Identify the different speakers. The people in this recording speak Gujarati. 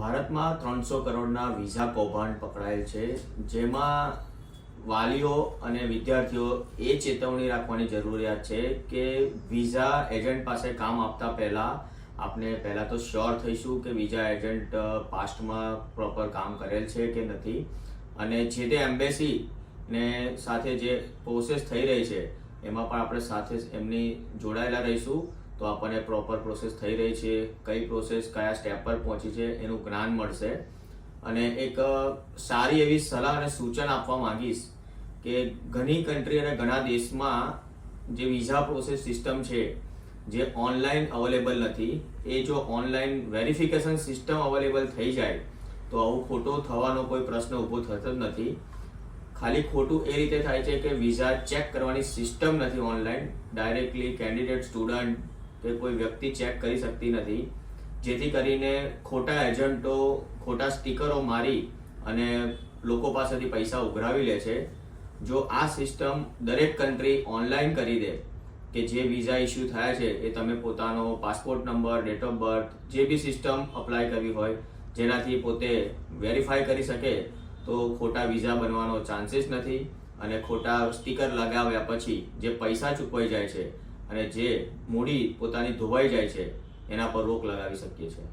Speaker 1: ભારતમાં ત્રણસો કરોડના વિઝા કૌભાંડ પકડાયેલ છે, જેમાં વાલીઓ અને વિદ્યાર્થીઓ એ ચેતવણી રાખવાની જરૂરિયાત છે કે વિઝા એજન્ટ પાસે કામ આપતા પહેલાં આપણે પહેલાં તો શ્યોર થઈશું કે વિઝા એજન્ટ પાસ્ટમાં પ્રોપર કામ કરેલ છે કે નથી. અને જે તે એમ્બેસી ને સાથે જે પ્રોસેસ થઈ રહી છે, એમાં પણ આપણે સાથે એમની જોડાયેલા રહીશું. તો આપણને પ્રોપર પ્રોસેસ થઈ રહી છે, કઈ પ્રોસેસ કયા સ્ટેપ પર પહોંચી છે, એનું જ્ઞાન મળશે. અને એક સારી એવી સલાહ અને સૂચન આપવા માંગીશ કે ઘણી કન્ટ્રી અને ઘણા દેશમાં જે વિઝા પ્રોસેસ સિસ્ટમ છે, જે ઓનલાઈન અવેલેબલ નથી, એ જો ઓનલાઈન વેરિફિકેશન સિસ્ટમ અવેલેબલ થઈ જાય, તો આવું ખોટો થવાનો કોઈ પ્રશ્ન ઊભો થતો જ નથી. ખાલી ખોટું એ રીતે થાય છે કે વિઝા ચેક કરવાની સિસ્ટમ નથી ઓનલાઈન ડાયરેક્ટલી કેન્ડિડેટ સ્ટુડન્ટ કે કોઈ વ્યક્તિ ચેક કરી શકતી નથી. જેથી કરીને ખોટા એજન્ટો, ખોટા સ્ટીકરો મારી અને લોકો પાસેથી પૈસા ઉઘરાવી લે છે. જો આ સિસ્ટમ દરેક કન્ટ્રી ઓનલાઈન કરી દે, કે જે વિઝા ઇસ્યુ થયા છે, એ તમે પોતાનો passport number date of birth જે બી સિસ્ટમ અપ્લાય કરવી હોય, જેનાથી પોતે વેરીફાઈ કરી શકે, તો ખોટા વિઝા બનવાનો ચાન્સીસ નથી. અને ખોટા સ્ટીકર લગાવ્યા પછી જે પૈસા ચૂકવાઈ જાય છે અને જે મૂડી પોતાની ધોવાઈ જાય છે એના પર રોક લગાવી શકીએ છીએ.